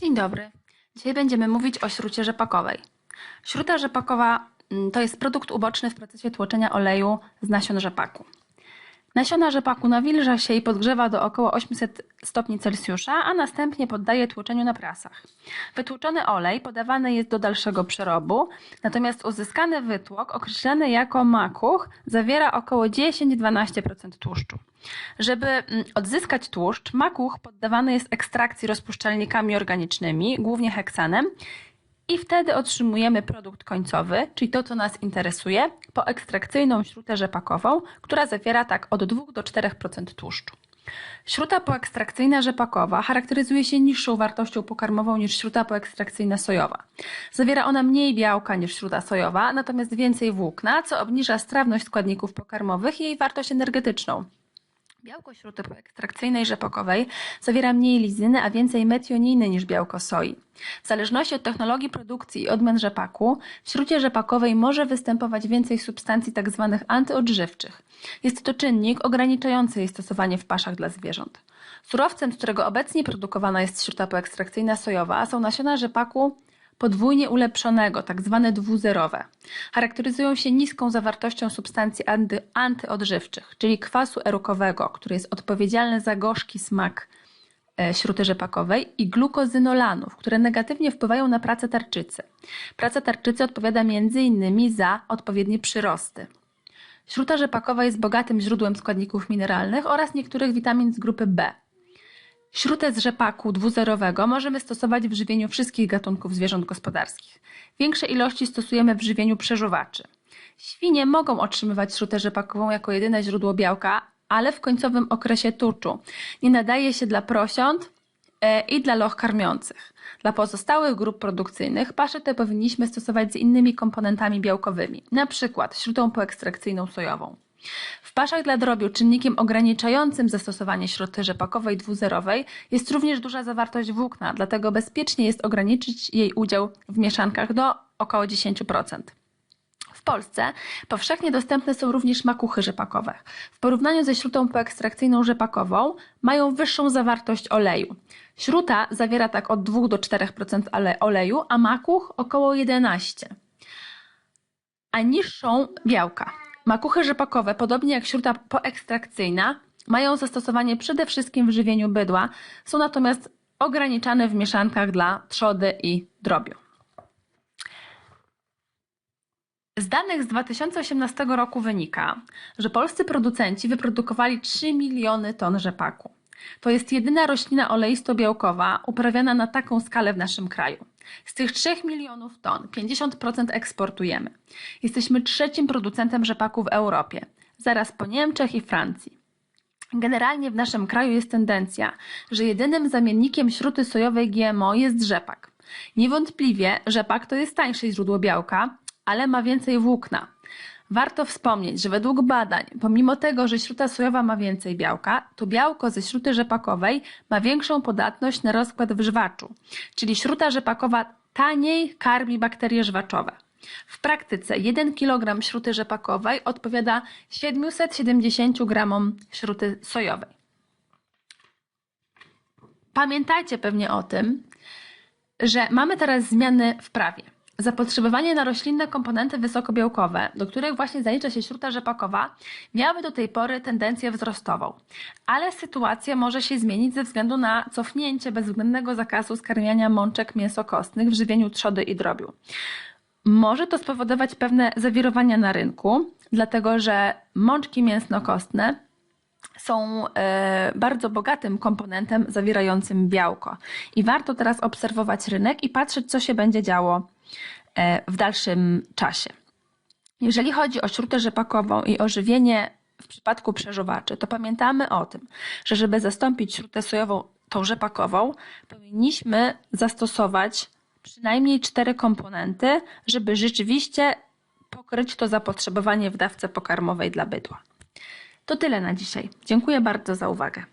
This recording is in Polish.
Dzień dobry. Dzisiaj będziemy mówić o śrucie rzepakowej. Śruta rzepakowa mm, to jest produkt uboczny w procesie tłoczenia oleju z nasion rzepaku. Nasiona rzepaku nawilża się i podgrzewa do około 800 stopni Celsjusza, a następnie poddaje tłoczeniu na prasach. Wytłuczony olej podawany jest do dalszego przerobu, natomiast uzyskany wytłok, określany jako makuch, zawiera około 10-12% tłuszczu. Żeby mm, odzyskać tłuszcz, makuch poddawany jest ekstrakcji rozpuszczalnikami organicznymi, głównie heksanem, i wtedy otrzymujemy produkt końcowy, czyli to, co nas interesuje, poekstrakcyjną śrutę rzepakową, która zawiera tak od 2 do 4% tłuszczu. Śruta poekstrakcyjna rzepakowa charakteryzuje się niższą wartością pokarmową niż śruta poekstrakcyjna sojowa. Zawiera ona mniej białka niż śruta sojowa, natomiast więcej włókna, co obniża strawność składników pokarmowych i jej wartość energetyczną. Białko śruty poekstrakcyjnej rzepakowej zawiera mniej lizyny, a więcej metioniny niż białko soi. W zależności od technologii produkcji i odmian rzepaku, w śrucie rzepakowej może występować więcej substancji tzw. antyodżywczych. Jest to czynnik ograniczający jej stosowanie w paszach dla zwierząt. Surowcem, z którego obecnie produkowana jest śruta poekstrakcyjna sojowa, są nasiona rzepaku podwójnie ulepszonego, tak zwane dwuzerowe. Charakteryzują się niską zawartością substancji anty, antyodżywczych, czyli kwasu erukowego, który jest odpowiedzialny za gorzki smak e, śruty rzepakowej i glukozynolanów, które negatywnie wpływają na pracę tarczycy. Praca tarczycy odpowiada m.in. za odpowiednie przyrosty. Śruta rzepakowa jest bogatym źródłem składników mineralnych oraz niektórych witamin z grupy B. Śrutę z rzepaku dwuzerowego możemy stosować w żywieniu wszystkich gatunków zwierząt gospodarskich. Większe ilości stosujemy w żywieniu przeżuwaczy. Świnie mogą otrzymywać śrutę rzepakową jako jedyne źródło białka, ale w końcowym okresie tuczu. Nie nadaje się dla prosiąt e, i dla loch karmiących. Dla pozostałych grup produkcyjnych pasze te powinniśmy stosować z innymi komponentami białkowymi, na przykład śrutą poekstrakcyjną sojową. Paszach dla drobiu czynnikiem ograniczającym zastosowanie śruty rzepakowej dwuzerowej jest również duża zawartość włókna, dlatego bezpiecznie jest ograniczyć jej udział w mieszankach do około 10%. W Polsce powszechnie dostępne są również makuchy rzepakowe. W porównaniu ze śrutą poekstrakcyjną rzepakową mają wyższą zawartość oleju. Śruta zawiera tak od 2 do 4% oleju, a makuch około 11%, a niższą białka. Makuchy rzepakowe, podobnie jak śruta poekstrakcyjna, mają zastosowanie przede wszystkim w żywieniu bydła, są natomiast ograniczane w mieszankach dla trzody i drobiu. Z danych z 2018 roku wynika, że polscy producenci wyprodukowali 3 miliony ton rzepaku. To jest jedyna roślina oleisto-białkowa uprawiana na taką skalę w naszym kraju. Z tych 3 milionów ton 50% eksportujemy. Jesteśmy trzecim producentem rzepaku w Europie, zaraz po Niemczech i Francji. Generalnie w naszym kraju jest tendencja, że jedynym zamiennikiem śruty sojowej GMO jest rzepak. Niewątpliwie rzepak to jest tańsze źródło białka, ale ma więcej włókna. Warto wspomnieć, że według badań, pomimo tego, że śruta sojowa ma więcej białka, to białko ze śruty rzepakowej ma większą podatność na rozkład w żwaczu, czyli śruta rzepakowa taniej karmi bakterie żwaczowe. W praktyce 1 kg śruty rzepakowej odpowiada 770 gramom śruty sojowej. Pamiętajcie pewnie o tym, że mamy teraz zmiany w prawie. Zapotrzebowanie na roślinne komponenty wysokobiałkowe, do których właśnie zalicza się śruta rzepakowa, miały do tej pory tendencję wzrostową. Ale sytuacja może się zmienić ze względu na cofnięcie bezwzględnego zakazu skarmiania mączek mięsokostnych w żywieniu trzody i drobiu. Może to spowodować pewne zawirowania na rynku, dlatego że mączki mięsnokostne są e, bardzo bogatym komponentem zawierającym białko. I warto teraz obserwować rynek i patrzeć, co się będzie działo w dalszym czasie. Jeżeli chodzi o śrutę rzepakową i ożywienie w przypadku przeżuwaczy, to pamiętamy o tym, że żeby zastąpić śrutę sojową tą rzepakową, powinniśmy zastosować przynajmniej cztery komponenty, żeby rzeczywiście pokryć to zapotrzebowanie w dawce pokarmowej dla bydła. To tyle na dzisiaj. Dziękuję bardzo za uwagę.